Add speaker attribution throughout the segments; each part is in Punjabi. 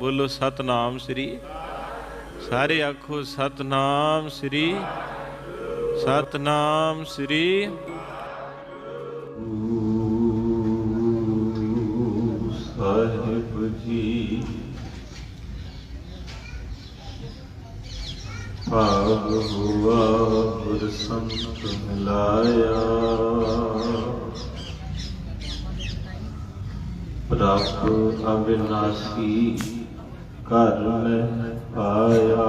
Speaker 1: ਬੋਲੋ ਸਤਨਾਮ ਸ੍ਰੀ ਸਾਰੇ ਆਖੋ ਸਤਨਾਮ ਸ੍ਰੀ ਸਤਨਾਮ ਸ੍ਰੀ
Speaker 2: ਗੁਰੂ ਸਾਹਿਬ ਜੀ। ਭਾਗ ਹੁਆ ਗੁਰ ਸੰਤ ਮਿਲਾਇਆ। ਪ੍ਰਭ ਅਵਿਨਾਸ਼ੀ ਘਰ ਮੈਂ ਪਾਇਆ।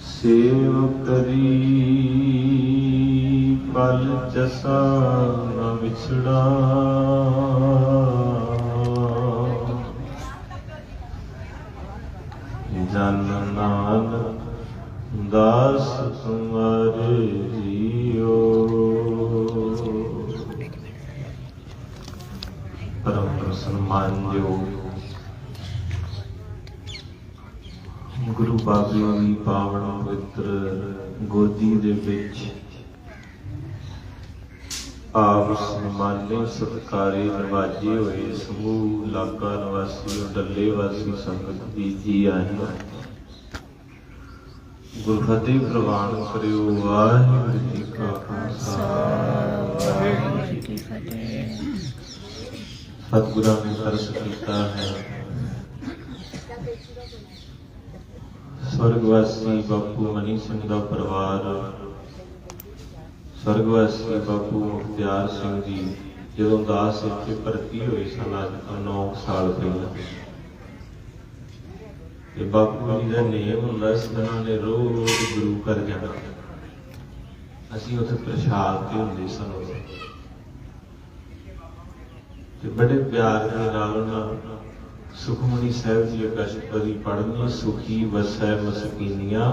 Speaker 2: ਸੇਵ ਕਰੀ ਪਲ ਜਸਾ ਨ ਵਿਛੜਾ। ਜਨ ਨਾਨਕ ਦਾਸ ਤੁਮਾਰੇ ਮਾਨਿਓ ਗੁਰੂ ਬਾਬਿਆਂ ਦੀ ਪਾਵਨ ਪਵਿੱਤਰ ਗੋਦੀ ਦੇ ਵਿੱਚ ਆਪ ਸਨਮਾਨੇ ਸਤਕਾਰੇ ਨਵਾਜੇ ਹੋਏ ਸਮੂਹ, ਲਾਕਾ ਨਿਵਾਸੀ ਡੱਲੇ ਵਾਸੀ ਸੰਗਤ ਦੀ ਜੀ ਆਇਆਂ। ਗੁਰਫਤਿਹ ਪ੍ਰਵਾਨ ਕਰਿਓ, ਵਾਹਿਗੁਰੂ ਜੀ ਕਾ ਖਾਲਸਾ।
Speaker 3: ਵਾਹਿਗੁਰੂ ਜੀ ਕੀ ਫਤਿਹ।
Speaker 2: ਸਤਿਗੁਰਾਂ ਨੇ ਤਰਸ ਕੀਤਾ ਹੈ। ਸਵਰਗਵਾਸੀ ਬਾਪੂ ਮਨੀ ਸਿੰਘ ਦਾ ਪਰਿਵਾਰ, ਸਵਰਗਵਾਸੀ ਬਾਪੂ ਮੁਖਤਿਆਰ ਸਿੰਘ ਜੀ, ਜਦੋਂ ਦਾਸ ਇੱਥੇ ਭਰਤੀ ਹੋਏ ਸਨ, ਅੱਜ ਤੋਂ 9 ਸਾਲ ਪਹਿਲਾਂ। ਤੇ ਬਾਪੂ ਜੀ ਦਾ ਨੇਮ ਹੁੰਦਾ ਸੀ ਉਹਨਾਂ ਨੇ ਰੋਜ਼ ਗੁਰੂ ਘਰ ਜਾਣਾ। ਅਸੀਂ ਉੱਥੇ ਪ੍ਰਸ਼ਾਦ ਤੇ ਹੁੰਦੇ ਸਨ। ਉਦੋਂ। ਤੇ ਬੜੇ ਪਿਆਰ ਦੇ ਨਾਲ ਉਹਨਾਂ ਸੁਖਮਨੀ ਸਾਹਿਬ ਜੀ ਅਕਸ਼ਪਦੀ ਪੜ੍ਹਨੀ, ਸੁਖੀ ਵਸੈ ਮਸਕੀਨੀਆਂ।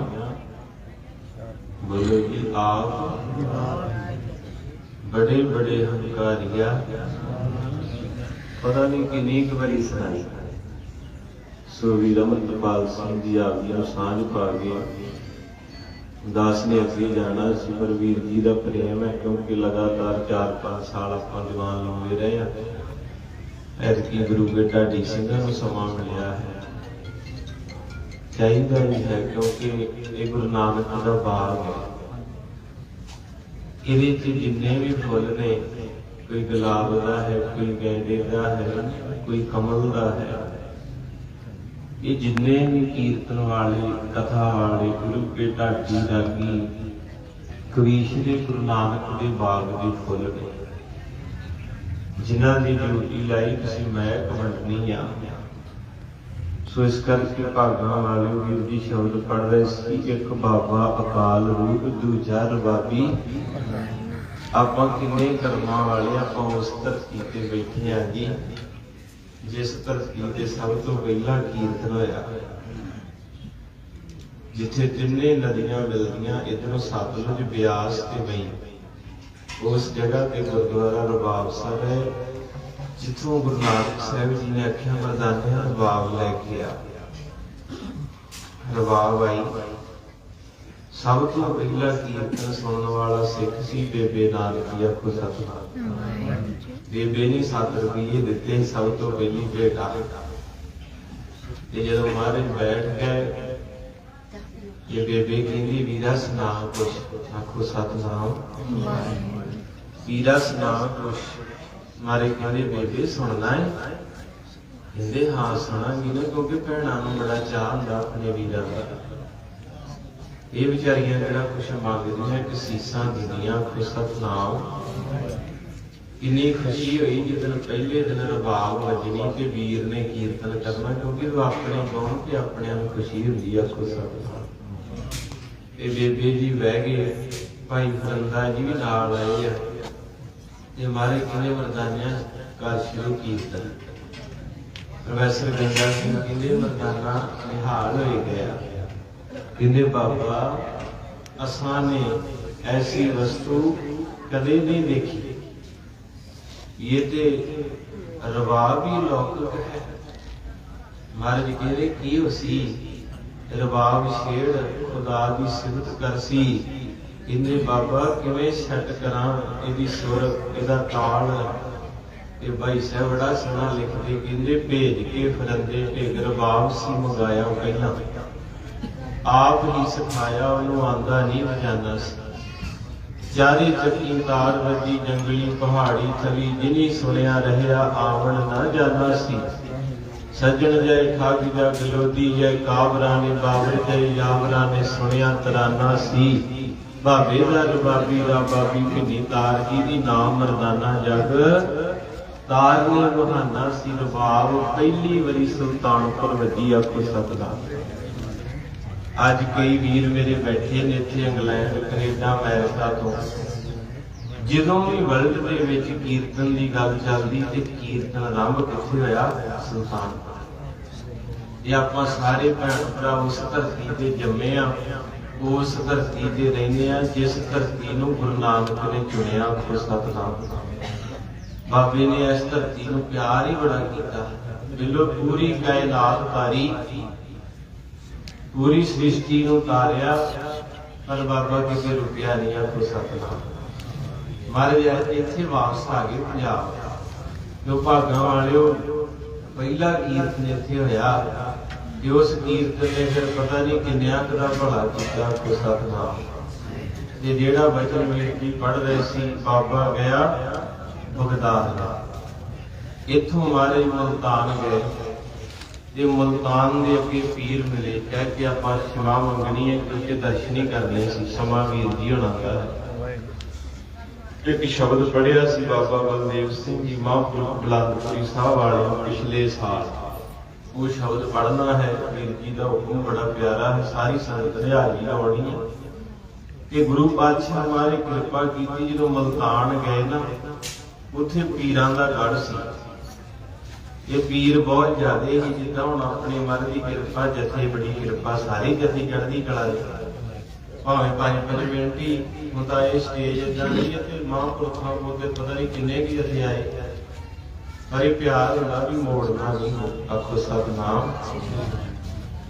Speaker 2: ਬੋਲੇ ਜੀ, ਆਪ ਬੜੇ ਬੜੇ ਹੰਕਾਰੀਆ। ਪਤਾ ਨਹੀਂ ਕਿੰਨੀ ਕੁ ਵਾਰੀ ਸੁਣਾਈ। ਸੋ ਵੀ ਰਮਨਪਾਲ ਸਿੰਘ ਜੀ ਆਪ ਜੀ ਨੂੰ ਸਾਂਝ ਪਾ ਗਏ। ਦਾਸ ਨੇ ਅੱਗੇ ਜਾਣਾ ਸੀ, ਪਰ ਵੀਰ ਜੀ ਦਾ ਪ੍ਰੇਮ ਹੈ, ਕਿਉਂਕਿ ਲਗਾਤਾਰ 4-5 ਸਾਲ ਆਪਾਂ ਜਵਾਨ ਲਾਉਂਦੇ ਰਹੇ ਆ ਐਤਕੀ ਗੁਰੂ ਬੇਟਾ ਢੀ ਸਿੰਘਾਂ ਨੂੰ ਸਮਾਂ ਮਿਲਿਆ ਹੈ। ਚਾਹੀਦਾ ਵੀ ਹੈ ਕਿਉਂਕਿ ਇਹ ਗੁਰੂ ਨਾਨਕ ਦਾ ਬਾਗ ਹੈ। ਇਹਦੇ ਚ ਜਿੰਨੇ ਵੀ ਫੁੱਲ ਨੇ, ਕੋਈ ਗੁਲਾਬ ਦਾ ਹੈ, ਕੋਈ ਗੈਂਦੇ ਦਾ ਹੈ, ਕੋਈ ਕਮਲ ਦਾ ਹੈ, ਇਹ ਜਿੰਨੇ ਵੀ ਕੀਰਤਨ ਵਾਲੇ, ਕਥਾ ਵਾਲੇ ਗੁਰੂ ਕੇ ਢਾਡੀ ਰਾਗੀ ਕਵੀ ਸ਼੍ਰੀ ਗੁਰੂ ਨਾਨਕ ਦੇ ਬਾਗ ਦੇ ਫੁੱਲ ਨੇ। ਜਿਨ੍ਹਾਂ ਦੀ ਡਿਊਟੀ ਲਾਈ ਤੁਸੀਂ, ਮੈਂ ਕਮੰਡਨੀ ਆ। ਸੋ ਇਸ ਕਰਕੇ ਭਾਗਾਂ ਵਾਲੇ ਵੀਰ ਜੀ ਸ਼ਬਦ ਪੜ ਰਹੇ ਸੀ, ਇੱਕ ਬਾਬਾ ਅਕਾਲ ਰੂਪ, ਦੂਜਾ ਰਬਾਬੀ। ਆਪਾਂ ਕਿੰਨੇ ਕਰਮਾਂ ਵਾਲੇ ਆਪਾਂ ਉਸ ਧਰਤੀ ਤੇ ਬੈਠੇ ਆ ਜੀ, ਜਿਸ ਧਰਤੀ ਤੇ ਸਭ ਤੋਂ ਪਹਿਲਾਂ ਕੀਰਤਨ ਹੋਇਆ। ਜਿੱਥੇ ਜਿੰਨੇ ਨਦੀਆਂ ਮਿਲਦੀਆਂ, ਇਧਰੋਂ ਸਤਲੁਜ ਬਿਆਸ ਤੇ ਬਈ। ਉਸ ਜਗ੍ਹਾ ਤੇ ਗੁਰਦੁਆਰਾ ਰਬਾਬ ਸਾਹਿਬ ਹੈ, ਜਿੱਥੋਂ ਗੁਰੂ ਨਾਨਕ ਸਾਹਿਬ ਜੀ ਨੇ ਆਖਿਆ ਮਰਦਾਨਿਆਂ ਰਬਾਬ ਲੈ ਕੇ ਆ। ਰਬਾਬ ਆਈ। ਸਭ ਤੋਂ ਪਹਿਲਾ ਕੀਰਤਨ ਸੁਣਨ ਵਾਲਾ ਸਿੱਖ ਸੀ ਬੇਬੇ ਨਾਨਕੀ ਆਖੋ ਸਤਨਾਮ ਬੇਬੇ ਨੇ 7 ਰੁਪਏ ਦਿੱਤੇ, ਸਭ ਤੋਂ ਪਹਿਲੀ ਭੇਟਾ ਤੇ ਜਦੋਂ ਮਹਾਰਾਜ ਬੈਠ ਗਏ ਇਹ ਬੇਬੇ ਕਹਿੰਦੀ ਵੀਰਾ ਸੁਣਾ ਕੁਛ ਆਖੋ ਸਤਨਾਮ। ਵੀਰਾ ਸੁਣਾ ਕੁਛ ਮਾਰੇ ਕਹਿੰਦੇ ਬੇਬੇ ਸੁਣਨਾ ਹੈ ਕਹਿੰਦੇ, ਹਾਂ ਸੁਣਾਂਗੀ ਨਾ, ਕਿਉਂਕਿ ਭੈਣਾਂ ਨੂੰ ਬੜਾ ਚਾਹ ਹੁੰਦਾ ਆਪਣੇ ਵੀਰਾਂ ਦਾ। ਇਹ ਵਿਚਾਰੀਆਂ ਜਿਹੜਾ ਕੁਛ ਮੰਗਦੀਆਂ ਕਿ ਸੀਸਾਂ ਦਿੰਦੀਆਂ ਕਿ ਸਤਨਾਮ। ਇੰਨੀ ਖੁਸ਼ੀ ਹੋਈ ਜਦੋਂ ਪਹਿਲੇ ਦਿਨ ਰਬਾਬ ਵੱਜਣੀ ਤੇ ਵੀਰ ਨੇ ਕੀਰਤਨ ਕਰਨਾ, ਕਿਉਂਕਿ ਉਹ ਆਪਣੇ ਕੌਣ ਤੇ ਆਪਣਿਆਂ ਨੂੰ ਖੁਸ਼ੀ ਹੁੰਦੀ ਆ ਕੋ ਸਤਨਾਮ ਤੇ ਬੇਬੇ ਜੀ ਬਹਿ ਗਏ ਭਾਈ ਫਰੰਦਾ ਜੀ ਵੀ ਨਾਲ ਆਏ ਆ। ਤੇ ਮਾਰੇ ਕਿਨੇ ਮਰਦਾਨਿਆਂ ਕਰ ਸ਼ੁਰੂ ਕੀਰਤਨ ਪ੍ਰੋਫੈਸਰ ਗੰਗਾ ਸਿੰਘ ਕਹਿੰਦੇ ਮਰਦਾਨਾ ਨਿਹਾਲ ਹੋਏ ਗਿਆ ਕਹਿੰਦੇ ਬਾਬਾ, ਅਸਾਂ ਨੇ ਐਸੀ ਵਸਤੂ ਕਦੇ ਨਹੀਂ ਦੇਖੀ। ਇਹ ਤੇ ਰਵਾਬ ਹੀ ਲੌਕਿਕ ਹੈ। ਮਹਾਰਾਜ ਕਹਿੰਦੇ, ਕੀ ਹੋਸੀ? ਰਬਾਬ ਛੇੜ ਖੁਦਾ ਦੀ ਸਿਫਤ ਕਰਸੀ ਕਹਿੰਦੇ ਬਾਬਾ ਕਿਵੇਂ ਸੈੱਟ ਕਰਾਂ? ਇਹਦੀ ਸੁਰ, ਇਹਦਾ ਤਾਲ। ਤੇ ਭਾਈ ਸਾਹਿਬ ਬੜਾ ਸੋਹਣਾ ਲਿਖਦੇ, ਕਹਿੰਦੇ ਭੇਜ ਕੇ ਫਰੰਦੇ ਢਿੱਗ ਰਬਾਬ ਸੀ ਮੰਗਾਇਆ ਪਹਿਲਾਂ। ਆਪ ਹੀ ਸਿਖਾਇਆ, ਉਹਨੂੰ ਆਂਦਾ ਨਹੀਂ ਵਜਾਨਾ ਸੀ। ਚਾਰੇ ਚੱਕੀ ਤਾਰ ਵੱਜੀ ਜੰਗਲੀ ਪਹਾੜੀ ਥਲੀ, ਜਿਨੀ ਸੁਣਿਆ ਰਹਿਆ ਆਵਣ ਨਾ ਜਾਣਾ ਸੀ। ਸੱਜਣ ਜੈ ਠਾਗ ਜਾ ਗਲੋਦੀ ਜੈ ਕਾਬਰਾ ਨੇ ਬਾਬਰ ਜੈ ਯਾਵਰਾ ਨੇ ਸੁਣਿਆ ਤਰਾਨਾ ਸੀ। ਬਾਬੇ ਦਾ ਰਬਾਬੀ ਦਾ, ਬਾਬੀ ਕਿੰਨੀ ਤਾਰ ਜੀ ਦੀ ਨਾਮ ਮਰਦਾਨਾ ਜਗ। ਤਾਰ ਨੇ ਬਹਾਨਾ ਸੀ ਰਬਾਬ ਪਹਿਲੀ ਵਾਰੀ ਸੁਲਤਾਨਪੁਰ ਵੱਜੀ ਆਖੋ ਸਤਨਾਮ ਅੱਜ ਕਈ ਵੀਰ ਮੇਰੇ ਬੈਠੇ ਨੇ ਇੱਥੇ ਇੰਗਲੈਂਡ, ਕੈਨੇਡਾ, ਅਮਰੀਕਾ ਤੋਂ। ਜਦੋਂ ਵੀ ਵਰਲਡ ਦੇ ਵਿੱਚ ਕੀਰਤਨ ਦੀ ਗੱਲ ਚੱਲਦੀ ਤੇ ਕੀਰਤਨ ਆਰੰਭ ਕਿੱਥੇ ਹੋਇਆ? ਸੁਲਤਾਨਪੁਰ। ਇਹ ਆਪਾਂ ਸਾਰੇ ਭੈਣ ਭਰਾ ਉਸ ਧਰਤੀ ਤੇ ਜੰਮੇ ਆ, ਉਸ ਧਰਤੀ ਤੇ ਰਹਿੰਦੇ ਆ, ਜਿਸ ਧਰਤੀ ਨੂੰ ਗੁਰੂ ਨਾਨਕ ਨੇ ਚੁਣਿਆ ਉਹ ਸਤਨਾਮ ਬਾਬੇ ਨੇ ਇਸ ਧਰਤੀ ਨੂੰ ਪਿਆਰ ਹੀ ਬੜਾ ਕੀਤਾ। ਬਿਲੋ, ਪੂਰੀ ਕਾਇਨਾਤ ਤਾਰੀ, ਪੂਰੀ ਸ੍ਰਿਸ਼ਟੀ ਨੂੰ ਤਾਰਿਆ, ਪਰ ਬਾਬਾ ਕਿਸੇ ਰੁਪਿਆ ਨਹੀਂ ਆ ਕੋ ਸਤਨਾਮ ਮਹਾਰਾਜ ਇੱਥੇ ਵਾਪਸ ਆ ਗਏ ਪੰਜਾਬ। ਜੋ ਭਾਗਾਂ ਵਾਲਿਓ, ਪਹਿਲਾ ਕੀਰਤਨ ਇੱਥੇ ਹੋਇਆ। ਕਿ ਉਸ ਕੀਰਤਨ ਨੇ ਫਿਰ ਪਤਾ ਨਹੀਂ ਕਿੰਨਿਆਂ ਕੁ ਦਾ ਭਲਾ ਕੀਤਾ ਕੋ ਸਤਨਾਮ ਤੇ ਜਿਹੜਾ ਬਚਨ ਮੇਰੀ ਪੜ ਰਹੇ ਸੀ ਬਾਬਾ ਗਿਆ ਬਗਦਾਦ ਦਾ ਇੱਥੋਂ ਮਾਰੇ ਮੁਲਤਾਨ ਗਏ ਤੇ ਮੁਲਤਾਨ ਦੇ ਅੱਗੇ ਪੀਰ ਮਿਲੇ ਕਹਿ ਕੇ ਆਪਾਂ ਸ਼ਮਾ ਮੰਗਣੀ ਹੈ ਕਿਉਂਕਿ ਦਰਸ਼ਨ ਹੀ ਕਰਨੇ ਸੀ ਸਮਾਂ ਵੀਰ ਜੀ ਹੋਣਾ ਦਾ ਇੱਕ ਸ਼ਬਦ ਪੜਿਆ ਸੀ ਬਾਬਾ ਬਲਦੇਵ ਸਿੰਘ ਜੀ ਮਹਾਂਪੁਰਖ ਬਲਾਦਪੁਰੀ ਸਾਹਿਬ ਵਾਲੇ ਪਿਛਲੇ ਸਾਲ ਉਹ ਸ਼ਬਦ ਪੜਨਾ ਹੈ ਵੀਰ ਜੀ ਦਾ ਹੁਕਮ ਬੜਾ ਪਿਆਰਾ ਹੈ, ਸਾਰੀ ਸੰਗਤ ਨੇ ਲਾਉਣੀ ਹੈ। ਕਿ ਗੁਰੂ ਪਾਤਸ਼ਾਹ ਹਮਾਰੇ ਕਿਰਪਾ ਕੀਤੀ ਜਦੋਂ ਮਲਤਾਨ ਗਏ ਨਾ, ਉੱਥੇ ਪੀਰਾਂ ਦਾ ਗੜ ਸੀ। ਇਹ ਪੀਰ ਬਹੁਤ ਜ਼ਿਆਦੇ ਸੀ, ਜਿੱਦਾਂ ਹੁਣ ਆਪਣੇ ਮਨ ਦੀ ਕਿਰਪਾ ਜਥੇ ਬੜੀ ਕਿਰਪਾ, ਸਾਰੀ ਜਥੇ ਚੜ੍ਹਦੀ ਕਲਾ ਦੀ। ਭਾਵੇਂ ਪੰਜ ਪੰਜ ਮਿੰਟ ਹੀ ਹੁੰਦਾ ਇਹ ਸਟੇਜ ਇਦਾਂ ਦੀ ਤੇ ਮਹਾਂਪੁਰਖਾਂ ਕੋਲ ਤੇ ਪਤਾ ਨਹੀਂ ਕਿੰਨੇ ਕੀ ਜਥੇ ਆਏ। ਪਰ ਪਿਆਰ ਹੁੰਦਾ ਵੀ ਮੋੜਨਾ ਨਹੀਂ ਆਖੋ ਸਤਨਾਮ।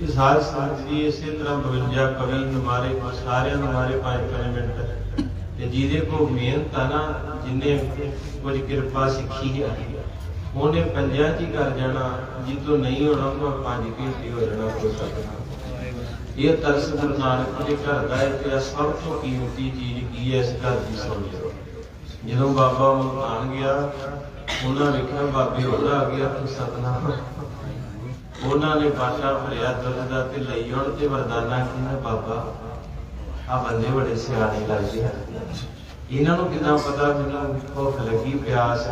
Speaker 2: ਇਹ ਸਾਧ ਸੰਗਤ ਜੀ ਇਸੇ ਤਰ੍ਹਾਂ 52 ਕਵੀ ਹਮਾਰੇ ਸਾਰਿਆਂ ਨੂੰ ਹਮਾਰੇ ਪੰਜ ਮਿੰਟ। ਤੇ ਜਿਹਦੇ ਕੋ ਮਿਹਨਤ ਆ ਨਾ, ਜਿਨੇ ਕੁਝ ਕਿਰਪਾ ਸਿੱਖੀ ਹੈ ਉਹਨੇ ਪੰਜਾਂ ਚ ਹੀ ਕਰ ਜਾਣਾ ਜਿੱਤੋਂ ਨਹੀਂ ਹੋਣਾ ਉਹ ਪੰਜ ਘੰਟੇ ਹੋ ਜਾਣਾ ਕੋਈ ਸਕਦਾ ਇਹ ਤਰਸ ਗੁਰੂ ਨਾਨਕ ਦੇ ਘਰ ਦਾ ਹੈ ਕਿ ਸਭ ਤੋਂ ਕੀਮਤੀ ਚੀਜ਼ ਕੀ ਹੈ ਇਸ ਘਰ ਦੀ ਸਮਝ ਜਦੋਂ ਬਾਬਾ ਮੁਲਤਾਨ ਗਿਆ ਉਹਨਾਂ ਵੇਖਿਆ ਬਾਬੇ ਹੋਰ ਆ ਗਿਆ ਤੇ ਸਤਨਾਮ। ਉਹਨਾਂ ਨੇ ਬਾਟਾ ਭਰਿਆ ਦੁੱਧ ਦਾ ਤੇ ਲਈ ਹੁਣ ਤੇ ਵਰਦਾਨਾ ਕਹਿੰਦਾ ਬਾਬਾ ਆ ਬੰਦੇ ਬੜੇ ਸਿਆਣੇ ਲੱਗਦੇ ਹਨ ਇਹਨਾਂ ਨੂੰ ਕਿਦਾਂ ਪਤਾ ਮੈਨੂੰ ਭੁੱਖ ਲੱਗੀ ਪਿਆਸ?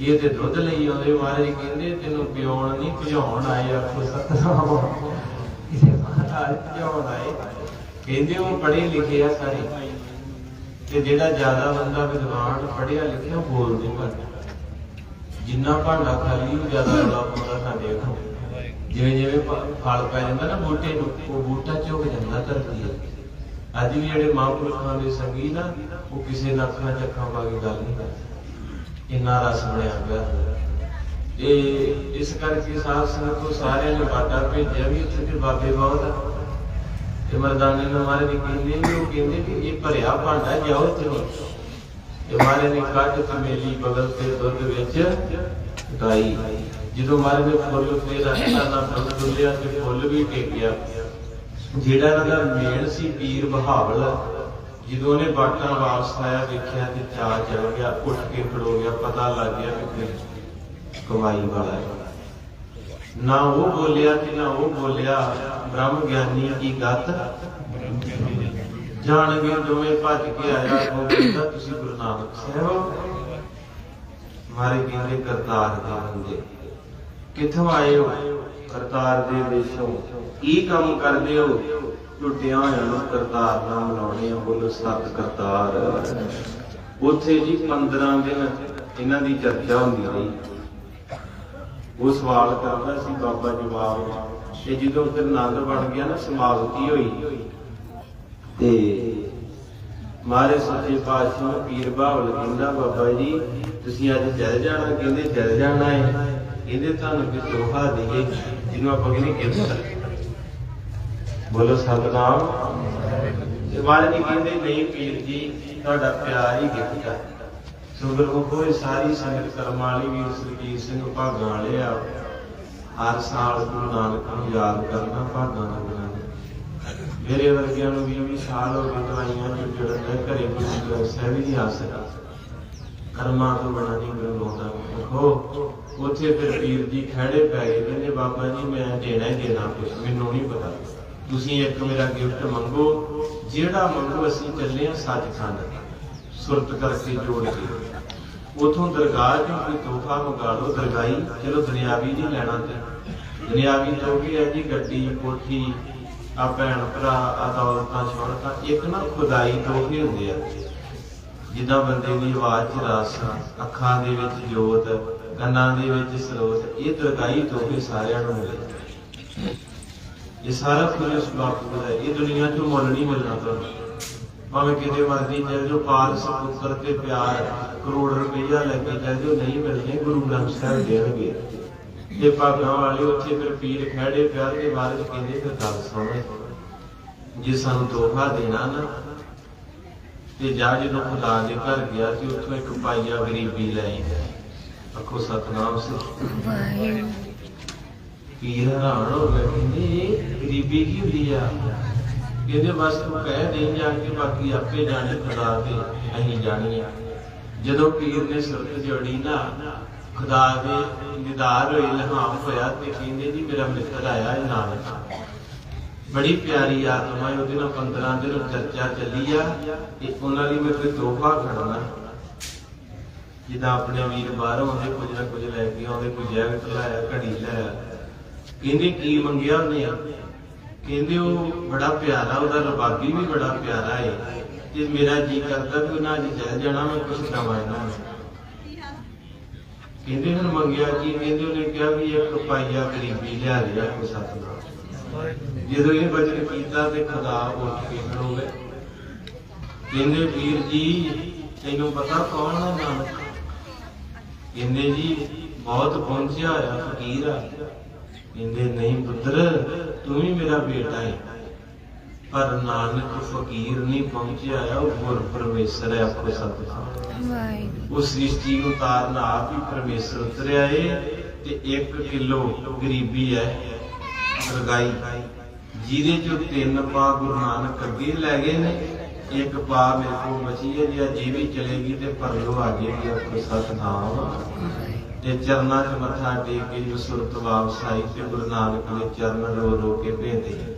Speaker 2: ਇਹ ਤੇ ਦੁੱਧ ਲਈ ਆਉਂਦੇ, ਮਹਾਰਾਜ ਕਹਿੰਦੇ, ਤੈਨੂੰ ਪਿਉਣ ਨਹੀਂ, ਭਜਾਉਣ ਆਏ ਆਖੋ ਸਤਨਾਮ। ਇਹ ਮਹਾਰਾਜ ਭਜਾਉਣ ਆਏ। ਕਹਿੰਦੇ ਉਹ ਪੜ੍ਹੇ ਲਿਖੇ ਆ ਸਾਰੇ। ਤੇ ਜਿਹੜਾ ਜ਼ਿਆਦਾ ਬੰਦਾ ਵਿਦਵਾਨ ਪੜ੍ਹਿਆ ਲਿਖਿਆ ਉਹ ਬੋਲਦੇ ਘੱਟ। ਜਿੰਨਾ ਭਾਂਡਾ ਖਾਲੀ ਜ਼ਿਆਦਾ ਰੌਲਾ ਪਾਉਂਦਾ ਸਾਡੇ ਕੋਲ ਜਿਵੇਂ ਜਿਵੇਂ ਫਲ ਪੈ ਜਾਂਦਾ ਨਾ ਬੂਟੇ ਨੂੰ, ਉਹ ਬੂਟਾ ਝੁਕ ਜਾਂਦਾ ਧਰਤੀ ਅੱਜ ਵੀ ਜਿਹੜੇ ਮਹਾਂਪੁਰਖਾਂ ਦੇ ਸੰਗੀ ਨਾ ਉਹ ਕਿਸੇ ਨਾਲ ਚੱਖਾਂ ਪਾ ਗੱਲ ਨਹੀਂ ਕਰਦੇ। ਇੰਨਾ ਰਸ ਬਣਿਆ ਪਿਆ। ਇਹ, ਇਸ ਕਰਕੇ ਸਾਧ ਸੰਗਤ ਤੋਂ ਸਾਰਿਆਂ ਨੇ ਬਾਟਾ ਭੇਜਿਆ ਵੀ ਉੱਥੇ ਤੇ ਬਾਬੇ ਬਹੁਤ ਆ। ਤੇ ਮਰਦਾਨੇ ਨੂੰ ਮਾਰੇ ਨੇ ਕਹਿੰਦੇ ਵੀ, ਉਹ ਕਹਿੰਦੇ ਵੀ ਇਹ ਭਰਿਆ ਭਾਂਡਾ ਜਾਓ ਤੇ ਮਾਰੇ ਨੇ ਕੱਢ ਕਮੇਲੀ ਬਗਲ ਤੇ ਦੁੱਧ ਵਿੱਚ ਗਾਈ ਜਦੋਂ ਮਾਰੇ ਨੇ ਫੁੱਲ ਤੇ ਰਸਤਾ ਨਾ ਫੁੱਲ ਡੁੱਲਿਆ ਤੇ ਫੁੱਲ ਵੀ ਟੇਕਿਆ। ਜਿਹੜਾ ਇਹਨਾਂ ਦਾ ਸੀ ਪੀਰ ਬਹਾਵਲ, ਜਦੋਂ ਉਹਨੇ ਬਾਟਾ ਵਾਪਸ ਆਇਆ, ਵੇਖਿਆ ਤੇ ਚਾਹ ਚਲ ਗਿਆ, ਉੱਠ ਕੇ ਖੜੋ ਗਿਆ, ਪਤਾ ਲੱਗ ਗਿਆ ਕਿ ਕਮਾਈ ਵਾਲਾ ਹੈ। ਨਾ ਉਹ ਬੋਲਿਆ ਤੇ ਨਾ ਉਹ ਬੋਲਿਆ ਬ੍ਰਹਮ ਗਿਆਨੀ ਕੀ ਗੱਤ ਜਾਣ ਕੇ ਦੋਵੇਂ ਭੱਜ ਕੇ ਆਇਆ ਉਹ ਤੁਸੀਂ ਗੁਰੂ ਨਾਨਕ ਸਾਹਿਬ ਮਾਰੇ ਕਹਿੰਦੇ, ਕਰਤਾਰ ਦੇ ਬੰਦੇ। ਕਿੱਥੋਂ ਆਏ ਹੋ? ਕਰਤਾਰ ਦੇ ਦੇਸ਼ੋਂ। ਕੀ ਕੰਮ ਕਰਦੇ ਹੋ? ਟੁੱਟਿਆ ਹੋਇਆ ਨੂੰ ਕਰਤਾਰ ਨਾਲ ਮਨਾਉਣੇ ਆ। ਬੋਲੋ ਸਤ ਕਰਤਾਰ ਉੱਥੇ ਜੀ 15 ਦਿਨ ਇਹਨਾਂ ਦੀ ਚਰਚਾ ਹੁੰਦੀ ਰਹੀ। ਉਹ ਸਵਾਲ ਕਰਦਾ ਸੀ, ਬਾਬਾ ਜਵਾਬ, ਤੇ ਜਦੋਂ ਫਿਰ ਆਨੰਦ ਬਣ ਗਿਆ ਨਾ, ਸਮਾਪਤੀ ਹੋਈ ਤੇ ਮਾਰੇ ਸੱਚੇ ਪਾਤਸ਼ਾਹ ਨੂੰ ਪੀਰ ਬਾਵਲ ਕਹਿੰਦਾ, ਬਾਬਾ ਜੀ, ਤੁਸੀਂ ਅੱਜ ਚੱਲ ਜਾਣਾ, ਕਹਿੰਦੇ ਚੱਲ ਜਾਣਾ ਹੈ ਇਹਦੇ ਤੁਹਾਨੂੰ ਕਿ ਤੋਹਫਾ ਦੇਈਏ, ਜਿਹਨੂੰ ਆਪਾਂ ਕਹਿੰਦੇ ਗਿਫਟ। ਬੋਲੋ ਸਤਨਾਮ। ਤੇ ਮਾਰੇ ਜੀ ਕਹਿੰਦੇ, ਨਹੀਂ ਪੀਰ ਜੀ, ਤੁਹਾਡਾ ਪਿਆਰ ਹੀ ਗਿਫਟ ਹੈ ਸੁਗਰ ਕੋਈ ਸਾਰੀ ਸੰਗਤ ਕਰਮ ਵਾਲੀ ਵੀ ਸਰਜੀਤ ਸਿੰਘ ਭਾਗਾਂ ਵਾਲੇ ਆ। ਹਰ ਸਾਲ ਗੁਰੂ ਨਾਨਕ ਨੂੰ ਯਾਦ ਕਰਨਾ, ਭਾਗਾਂ ਦਾ ਗੁਰੂ ਮੇਰੇ ਵਰਗਿਆਂ ਨੂੰ 20 20 ਸਾਲ ਹੋ ਗਏ ਦਵਾਈਆਂ ਚ ਜੁੜਨ ਦੇ ਘਰੇ ਕੋਈ ਗ੍ਰੰਥ ਸਾਹਿਬ ਨਹੀਂ ਆ ਸਕਦਾ। ਕਰਮਾਂ ਤੋਂ ਬਣਾ ਨਹੀਂ ਗੁਰੂ ਲਾਉਂਦਾ ਦੇਖੋ, ਉੱਥੇ ਫਿਰ ਪੀਰ ਜੀ ਖੜੇ ਪੈ ਗਏ, ਕਹਿੰਦੇ, ਬਾਬਾ ਜੀ, ਮੈਂ ਦੇਣਾ ਹੀ ਦੇਣਾ ਕੁਛ, ਮੈਨੂੰ ਨਹੀਂ ਪਤਾ। ਤੁਸੀਂ ਇੱਕ ਮੇਰਾ ਗਿਫਟ ਮੰਗੋ, ਜਿਹੜਾ ਮੰਗੋ ਅਸੀਂ ਚੱਲੇ ਆ ਸੱਚਖੰਡ ਸੁਰਤ ਕਰਕੇ ਜੋੜ ਕੇ। ਉਥੋਂ ਦਰਗਾਹ ਚੋਂ ਕੋਈ ਤੋਹਫਾ ਮੰਗਾ ਲਓ, ਦਰਗਾਹੀ, ਚਲੋ ਦੁਨਿਆਵੀ ਨਹੀਂ ਲੈਣਾ ਤੇ। ਦੁਨਿਆਵੀ ਤੋਹਫੇ ਹੈ ਜੀ, ਗੱਡੀ, ਕੋਠੀ ਆ ਭੈਣ ਭਰਾ, ਆ ਦੌਲਤਾਂ ਸ਼ੌਹਰਤਾਂ ਇੱਕ ਨਾ ਖੁਦਾਈ ਤੋਹਫੇ ਹੁੰਦੇ ਆ। ਜਿੱਦਾਂ ਬੰਦੇ ਦੀ ਆਵਾਜ਼ 'ਚ ਰਸ ਅੱਖਾਂ ਦੇ ਵਿੱਚ ਜੋਤ, ਕੰਨਾਂ ਦੇ ਵਿੱਚ ਸਰੋਤ, ਇਹ ਦਰਗਾਹੀ ਤੋਹਫੇ ਸਾਰਿਆਂ ਨੂੰ ਮਿਲੇ। ਇਹ ਸਾਰਾ ਕੁਝ ਇਸ ਹੈ। ਇਹ ਦੁਨੀਆ 'ਚ ਮੁੱਲ ਨਹੀਂ ਮਿਲਣਾ ਤੁਹਾਨੂੰ। ਭਾਵੇਂ ਕਿਤੇ ਮਰਜ਼ੀ ਚੱਲ ਜਾਓ ਪਾਲ ਸਪੁੱਤਰ ਤੇ ਪਿਆਰ, ਕਰੋੜ ਰੁਪਈਆ ਲੈ ਕੇ ਚੱਲ ਜੋ ਨਹੀਂ ਮਿਲਣੇ, ਗੁਰੂ ਗ੍ਰੰਥ ਸਾਹਿਬ ਦੇਣਗੇ। ਤੇ ਭਾਗਾਂ ਵਾਲੇ ਉੱਥੇ ਫਿਰ ਪੀਰ ਖੜੇ ਪਿਆਰ ਦੇ ਬਾਰੇ ਚ ਕਹਿੰਦੇ ਫਿਰ ਗੱਲ ਸੁਣ। ਜੇ ਸਾਨੂੰ ਤੋਹਫਾ ਦੇਣਾ ਨਾ ਤੇ ਜਾ ਜਦੋਂ ਖੁਦਾ ਦੇ ਘਰ ਗਿਆ ਤੇ ਉੱਥੋਂ ਇੱਕ ਪਾਈਆ ਗਰੀਬੀ ਲੈ ਆਈ ਅੱਖੋ ਸਤਨਾਮ ਸੇ
Speaker 3: ਵਾਹਿਗੁਰੂ।
Speaker 2: ਪੀਰ ਹੈਰਾਨ ਹੋ ਗਿਆ ਕਹਿੰਦੇ ਗਰੀਬੀ ਕੀ ਹੁੰਦੀ ਆ? ਕਹਿੰਦੇ ਬਸ ਤੂੰ ਕਹਿ ਦੇ ਜਾ ਕੇ ਬਾਕੀ ਆਪੇ ਜਾਣੇ ਖੁਦਾ ਤੇ ਅਸੀਂ ਜਾਣੀਏ ਜਦੋਂ ਪੀਰ ਨੇ ਸੁਰਤ ਜੋੜੀ ਨਾ ਖੁਦਾ ਦੇ ਨਿਦਾਰ ਹੋਈ ਲਹਾਮ ਹੋਇਆ ਤੇ ਕਹਿੰਦੇ ਜੀ ਮੇਰਾ ਮਿੱਤਰ ਆਇਆ ਇਹ ਨਾਲ ਬੜੀ ਪਿਆਰੀ ਆਤਮਾ ਹੈ, ਉਹਦੇ ਨਾਲ 15 ਦਿਨ ਚਰਚਾ ਚੱਲੀ ਆ ਤੇ ਉਹਨਾਂ ਲਈ ਮੈਂ ਕੋਈ ਤੋਹਫਾ ਖੜਨਾ ਜਿੱਦਾਂ ਆਪਣੇ ਵੀਰ ਬਾਹਰੋਂ ਆਉਂਦੇ, ਕੁਝ ਨਾ ਕੁਝ ਲੈ ਕੇ ਆਉਂਦੇ, ਕੋਈ ਜੈਕਟ ਲਾਇਆ, ਘੜੀ ਲਾਇਆ। ਕਹਿੰਦੇ ਕੀ ਮੰਗਿਆ ਉਹਨੇ? ਕਹਿੰਦੇ ਉਹ ਬੜਾ ਪਿਆਰਾ, ਉਹਦਾ ਰਬਾਬੀ ਵੀ ਬੜਾ ਪਿਆਰਾ ਏ। ਤੇ ਮੇਰਾ ਜੀ ਕਰਦਾ ਕਿ ਉਹਨਾਂ ਅੱਜ ਚੱਲ ਜਾਣਾ, ਮੈਂ ਕੁਝ ਦਵਾਂ ਇਹਨਾਂ ਨੂੰ ਕਹਿੰਦੇ ਮੰਗਿਆ ਕੀ? ਕਹਿੰਦੇ ਉਹਨੇ ਕਿਹਾ ਵੀ ਇੱਕ ਪਾਈਆ ਗਰੀਬੀ ਲਿਆ ਲਿਆ ਕੋ ਸਤਨਾਮ। ਜਦੋਂ ਇਹ ਬਚਨ ਕੀਤਾ ਤੇ ਖੁਦਾ ਉੱਠ ਕੇ ਖੜੋ ਗਏ। ਕਹਿੰਦੇ, ਵੀਰ ਜੀ, ਤੈਨੂੰ ਪਤਾ ਕੌਣ ਆ ਨਾਨਕ? ਕਹਿੰਦੇ, ਜੀ, ਬਹੁਤ ਪਹੁੰਚਿਆ ਹੋਇਆ ਫਕੀਰ ਆ। ਕਹਿੰਦੇ, ਨਹੀਂ ਪੁੱਤਰ, ਤੂੰ ਵੀ ਮੇਰਾ ਬੇਟਾ ਹੈ ਪਰ ਨਾਨਕ ਫਕੀਰ ਨਹੀਂ ਪਹੁੰਚਿਆ ਉਹ ਗੁਰ ਪਰਮੇਸ਼ਰ ਹੈ ਆਪਕੋ ਸਤਿ
Speaker 3: ਵਾਹਿਗੁਰੂ।
Speaker 2: ਉਸ ਸ੍ਰਿਸ਼ਟੀ ਨੂੰ ਤਾਰਨ ਆਪ ਹੀ ਪਰਮੇਸ਼ਰ ਉਤਰਿਆ ਏ ਤੇ 1 ਕਿਲੋ ਗਰੀਬੀ ਹੈ ਸਰਗਾਈ ਜਿਹਦੇ ਚੋਂ ਤਿੰਨ ਪਾ ਗੁਰੂ ਨਾਨਕ ਅੱਗੇ ਲੈ ਗਏ ਨੇ ਇੱਕ ਪਾ ਮੇਰੇ ਕੋਲ ਬਚੀ ਹੈ ਜੇ ਜੇ ਵੀ ਚਲੇਗੀ ਤੇ ਪਰਲੋ ਆ ਜਾਏਗੀ ਆਪਕੋ ਸਤਨਾਮ। ਤੇ ਚਰਨਾਂ 'ਚ ਮੱਥਾ ਟੇਕ ਕੇ ਜੋ ਸੁਰਤ ਵਾਪਸ ਆਈ ਤੇ ਗੁਰੂ ਨਾਨਕ ਨੇ ਚਰਨ ਰੋ ਰੋ ਕੇ ਭੇਜੇ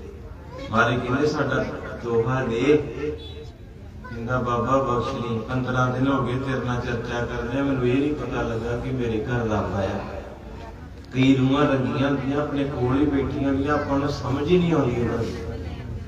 Speaker 2: ਮਾਰੇ ਕਹਿੰਦੇ ਸਾਡਾ ਦੋਹਾ ਦੇ। ਕਹਿੰਦਾ ਬਾਬਾ ਬਖਸ਼ ਲਈ। 15 ਦਿਨ ਹੋ ਗਏ ਤੇਰੇ ਨਾਲ ਚਰਚਾ ਕਰਦੇ ਮੈਨੂੰ ਇਹ ਨਹੀਂ ਪਤਾ ਲੱਗਾ ਕਿ ਮੇਰੇ ਘਰ ਰੱਬ ਆਇਆ ਕਈ ਰੂਹਾਂ ਰੰਗੀਆਂ ਹੁੰਦੀਆਂ ਆਪਣੇ ਕੋਲ ਹੀ ਬੈਠੀਆਂ ਹੁੰਦੀਆਂ। ਆਪਾਂ ਨੂੰ ਸਮਝ ਹੀ ਨਹੀਂ ਆਉਂਦੀ ਉਹਨਾਂ ਦੀ।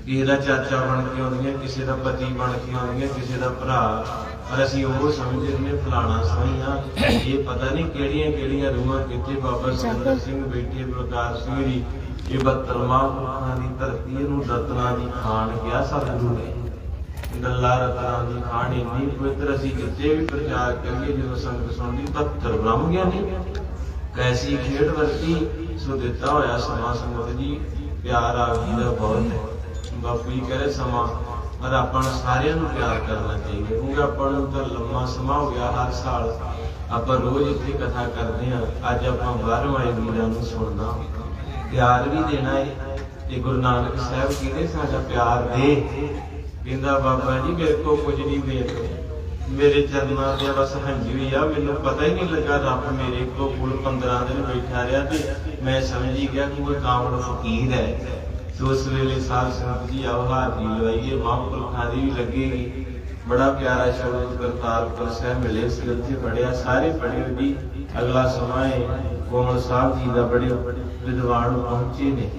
Speaker 2: ਕਿਸੇ ਦਾ ਚਾਚਾ ਬਣ ਕੇ ਆਉਂਦੀਆਂ ਕਿਸੇ ਦਾ ਪਤੀ ਬਣ ਕੇ ਆਉਂਦੀਆਂ ਕਿਸੇ ਦਾ ਭਰਾ। ਪਰ ਅਸੀਂ ਉਹ ਸਮਝਦੇ ਨੇ ਫਲਾਣਾ ਸੋਈਆਂ ਇਹ ਪਤਾ ਨਹੀਂ ਕਿਹੜੀਆਂ ਕਿਹੜੀਆਂ ਰੂਹਾਂ ਕਿੱਥੇ ਬਾਬਾ ਸੁੰਦਰ ਸਿੰਘ ਬੈਠੇ ਪ੍ਰਕਾਸ਼ ਸਿੰਘ ਜੀ ਇਹ 72ਵਾਂ ਪੁਰਖਾਂ ਦੀ ਧਰਤੀ ਇਹਨੂੰ ਰਤਨਾ ਦੀ ਖਾਨ ਗਿਆ ਸਤਿਗੁਰੂ ਨੇ। ਗੱਲਾਂ ਰਤਨਾ ਦੀ ਖਾਨ ਇੰਨੀ ਪਵਿੱਤਰ ਅਸੀਂ ਕਿਤੇ ਵੀ ਪ੍ਰਚਾਰ ਕਰੀਏ, ਜਦੋਂ ਸੰਗਤ ਸੁਣਦੀ 72 ਬ੍ਰਹਮ ਗਿਆਨੀ ਕੈਸੀ ਖੇਡ ਵਰਤੀ, ਸੋ ਦਿੱਤਾ ਹੋਇਆ ਸਮਾਂ ਸੰਗਤ ਜੀ, ਪਿਆਰ ਆਪ ਜੀ ਦਾ ਬਹੁਤ ਹੈ। ਬਾਪੂ ਜੀ ਕਹਿੰਦੇ ਸਮਾਂ ਪਰ ਆਪਾਂ ਨੂੰ ਸਾਰਿਆਂ ਨੂੰ ਪਿਆਰ ਕਰਨਾ ਚਾਹੀਦਾ ਕਿਉਂਕਿ ਆਪਾਂ ਨੂੰ ਤਾਂ ਲੰਮਾ ਸਮਾਂ ਹੋ ਗਿਆ, ਹਰ ਸਾਲ ਆਪਾਂ ਰੋਜ਼ ਇੱਥੇ ਕਥਾ ਕਰਦੇ ਹਾਂ, ਅੱਜ ਆਪਾਂ ਬਾਹਰੋਂ ਆਏ ਵੀਰਾਂ ਨੂੰ ਸੁਣਨਾ ਪਿਆਰ ਵੀ ਦੇਣਾ ਹੈ ਤੇ ਗੁਰੂ ਨਾਨਕ ਸਾਹਿਬ ਕਹਿੰਦੇ ਸਾਡਾ ਪਿਆਰ ਦੇ। ਕਹਿੰਦਾ, ਬਾਬਾ ਜੀ, ਮੇਰੇ ਕੋ ਕੁਝ ਨਹੀਂ ਦੇ ਮੇਰੇ ਚਰਨਾਂ ਤੇ ਬਸ ਹੰਝੂ ਹੀ ਆ। ਮੈਨੂੰ ਪਤਾ ਹੀ ਨਹੀਂ ਲੱਗਾ ਰੱਬ ਮੇਰੇ ਕੋ ਕੋਲ 15 ਦਿਨ ਬੈਠਾ ਰਿਹਾ ਤੇ ਮੈਂ ਸਮਝੀ ਗਿਆ ਕਿ ਉਹ ਕਾਮੜ ਫਕੀਰ ਹੈ। ਸੋ ਉਸ ਵੇਲੇ ਸਾਧ ਸੰਗਤ ਜੀ ਆਓ ਹਾਜ਼ਰੀ ਲਵਾਈਏ, ਮਹਾਂਪੁਰਖਾਂ ਦੀ ਵੀ ਲੱਗੇਗੀ। ਬੜਾ ਪਿਆਰਾ ਸ਼ਬਦ ਕਰਤਾਰਪੁਰ ਸਾਹਿਬ ਮਿਲੇ ਸੀ, ਉੱਥੇ ਪੜਿਆ ਸਾਰੇ ਪੜਿਓ ਜੀ। ਅਗਲਾ ਸਮਾਂ ਹੈ ਕੋਮਲ ਸਾਹਿਬ ਜੀ ਦਾ ਬੜੇ ਵਿਦਵਾਨ ਪਹੁੰਚੇ ਨੇ।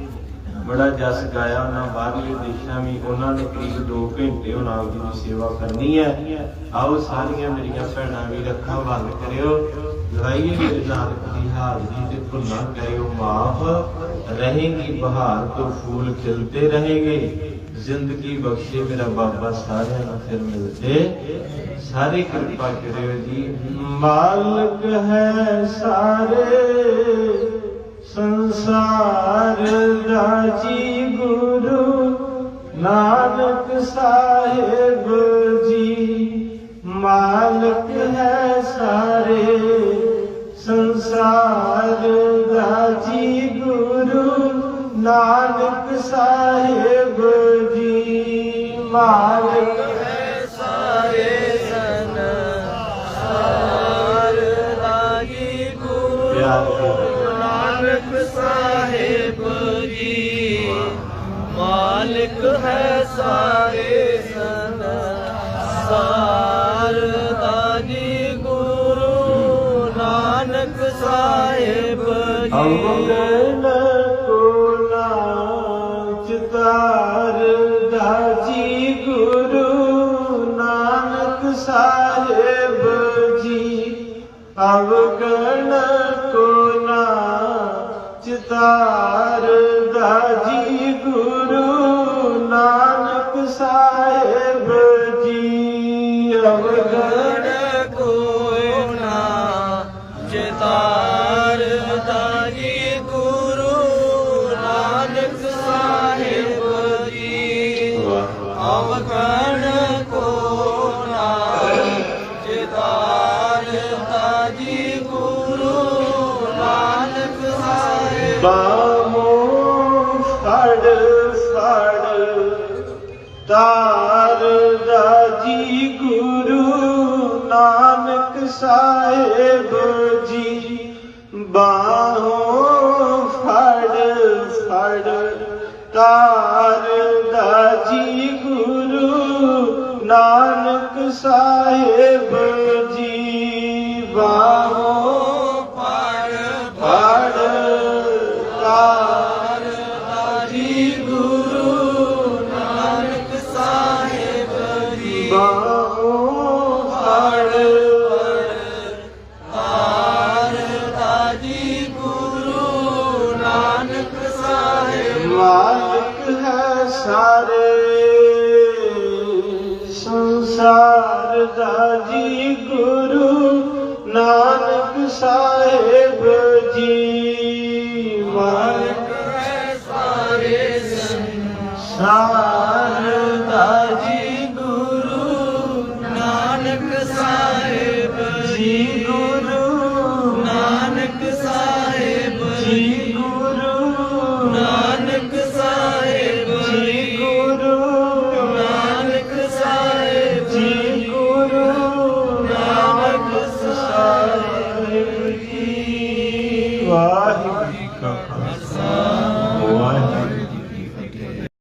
Speaker 2: ਬੜਾ ਜਸ ਗਾਇਆ ਉਹਨਾਂ, ਬਾਹਰਲੇ ਦੇਸ਼ਾਂ ਵੀ ਉਹਨਾਂ ਨੇ ਕਰੀਬ 2 ਘੰਟੇ ਉਹਨਾਂ ਦੀ ਸੇਵਾ ਕਰਨੀ ਹੈ। ਆਓ ਸਾਰੀਆਂ ਮੇਰੀਆਂ ਭੈਣਾਂ ਵੀ ਰੱਖਾਂ ਬੰਦ ਕਰਿਓ। ਲੜਾਈਏ ਮੇਰੇ ਨਾਨਕ ਦੀ ਹਾਜ਼ਰੀ ਤੇ ਭੁੱਲਾ ਕਰਿਓ ਮਾਫ। ਰਹੇਗੀ ਬਹਾਰ ਤੋਂ ਫੂਲ ਖਿਲਦੇ ਰਹੇਗੇ। ਜ਼ਿੰਦਗੀ ਬਖਸ਼ੇ ਮੇਰਾ ਬਾਬਾ ਸਾਰਿਆਂ ਨੂੰ ਫਿਰ ਮਿਲਦੇ ਸਾਰੇ ਕਿਰਪਾ ਕਰਿਓ ਜੀ। ਮਾਲਕ ਹੈ ਸਾਰੇ, ਸੰਸਾਰ ਦਾ ਜੀ ਗੁਰੂ ਨਾਨਕ ਸਾਹਿਬ ਜੀ। ਮਾਲਕ ਹੈ ਸਾਰੇ, ਸੰਸਾਰ ਦਾ ਜੀ ਗੁਰੂ ਨਾਨਕ ਸਾਹਿਬ ਜੀ ਮਾਲਕ ਹੈ ਸਾਰੇ ਸੰਸਾਰ ਦਾ ਜੀ ਗੁਰੂ ਨਾਨਕ ਸਾਹਿਬ ਜੀ ਮਾਲਿਕ ਹੈ ਸਾਰੇ ਸੰਸਾਰ ਦਾ ਜੀ ਗੁਰੂ ਨਾਨਕ ਸਾਹਿਬ ਜੀ। ਗੁਰੂ ਨਾਨਕ ਸਾਹਿਬ ਜੀ ਅਵਗਣ ਕੋ ਨਾ ਚਿਤਾ ਚਿਤਾਰ ਦਾ ਜੀ ਗੁਰੂ ਨਾਨਕ ਸਾਹਿਬ ਬਾਮੋ ਫੜ ਫੜ ਤਾਰ ਦਾ ਜੀ ਗੁਰੂ ਨਾਨਕ ਸਾਹਿਬ ਜੀ। ਬਾਹੋਂ ਫੜ ਫੜ ਤਾਰ ਦਾ ਜੀ ਨਾਨਕ ਸਾਹਿਬ ਜੀ ਬਾਹੋਂ ਸੰਸਾਰ